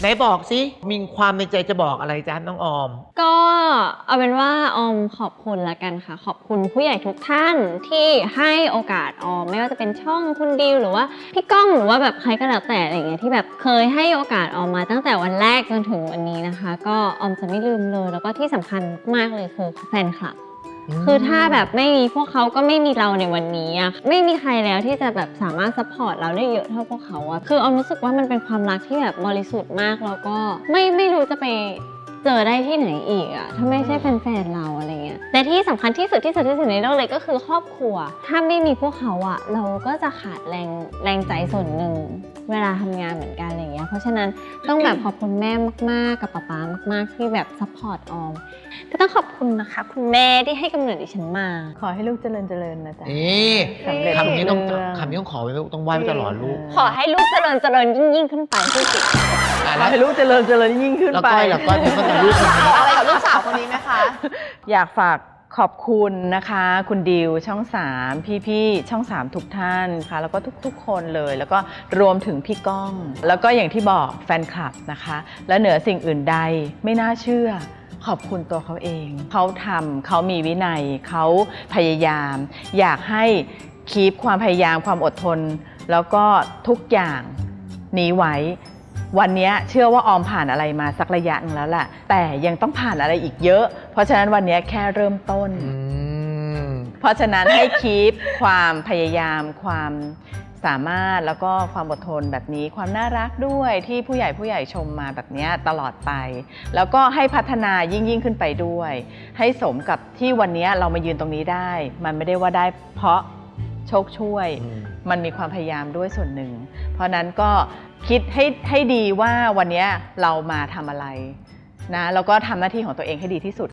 ไหนบอกสิมีความในใจจะบอกอะไรจ๊ะน้องออม ก็เอาเป็นว่าออมขอบคุณละกันค่ะ ขอบคุณผู้ใหญ่ทุกท่านที่ให้โอกาสออม ไม่ว่าจะเป็นช่องคุณดิวหรือว่าพี่ก้องหรือว่าแบบใครก็แล้วแต่อะไรอย่างเงี้ยที่แบบเคยให้โอกาสออมมาตั้งแต่วันแรกจนถึงวันนี้นะคะ ก็ออมจะไม่ลืมเลย แล้วก็ที่สำคัญมากเลยคือแฟนคลับ คือถ้าแบบไม่มีพวกเขาก็ไม่มีเราในวันนี้อะไม่มีใครแล้วที่จะแบบสามารถซัพพอร์ตเราได้เยอะเท่าพวกเขาอะคือออมรู้สึกว่ามันเป็นความรักที่แบบบริสุทธิ์มากแล้วก็ไม่ไม่รู้จะไปเจอได้ที่ไหนอีกอะถ้าไม่ใช่แฟนๆเรา อะไรเงี้ยแต่ที่สำคัญที่สุดที่สุดที่สุดในโลกเลยก็คือครอบครัว ถ้าไม่มีพวกเขาอะเราก็จะขาดแรงแรงใจส่วนหนึ่ง เวลาทำงานเหมือนกันอะไรเงี้ยเพราะฉะนั้นต้องแบบขอบคุณแม่มากๆ กับป๊าป๊ามาก ๆ ที่แบบซัพพอร์ตออมก็ต้องขอบคุณนะคะ คุณแม่ที่ให้กำเนิดดิฉันมา ขอให้ลูกเจริญเจริญนะจ๊ะนี่สำเร็จคำนี้ต้องเรื่องคำนี้ต้องขอไว้ต้องไหว้ไว้ตลอดลูก ขอให้ลูกเจริญเจริญยิ่งยิ่งขึ้นไปที่สุดอะขอแล้วให้ลูกเจริญเจริญยิ่งขึ้นแล้วไปก้อยล่ะก้อยเป็นก็จะลูกคนนี้อะไรกับ ลูกสาวคนนี้ไหมคะ อยากฝากขอบคุณนะคะ คุณดิวช่อง 3 พี่ๆช่อง 3 ทุกท่านค่ะ แล้วก็ทุกๆ คนเลย แล้วก็รวมถึงพี่ก้อง แล้วก็อย่างที่บอกแฟนคลับนะคะ และเหนือสิ่งอื่นใดไม่น่าเชื่อ ขอบคุณตัวเขาเอง เขาทำเขามีวินัย เขาพยายาม อยากให้คีปความพยายามความอดทน แล้วก็ทุกอย่างนี้ไว้ วันเนี้ยเชื่อว่าออมผ่านอะไรมาสักระยะหนึงแล้วแหละแต่ยังต้องผ่านอะไรอีกเยอะ เพราะฉะนั้นวันเนี้ยแค่เริ่มต้น อืม เพราะฉะนั้นให้คีปความพยายามความสามารถแล้วก็ความอดทนแบบนี้ความน่ารักด้วยที่ผู้ใหญ่ผู้ใหญ่ชมมาแบบเนี้ยตลอดไป แล้วก็ให้พัฒนายิ่งยิ่งขึ้นไปด้วย ให้สมกับที่วันเนี้ยเรามายืนตรงนี้ได้ มันไม่ได้ว่าได้เพราะ โชคช่วยอืมมันมีความพยายามด้วยส่วนหนึ่ง เพราะนั้นก็คิดให้ให้ดีว่าวันเนี้ยเรามาทำอะไรนะแล้วก็ทำหน้าที่ของตัวเองให้ดีที่สุด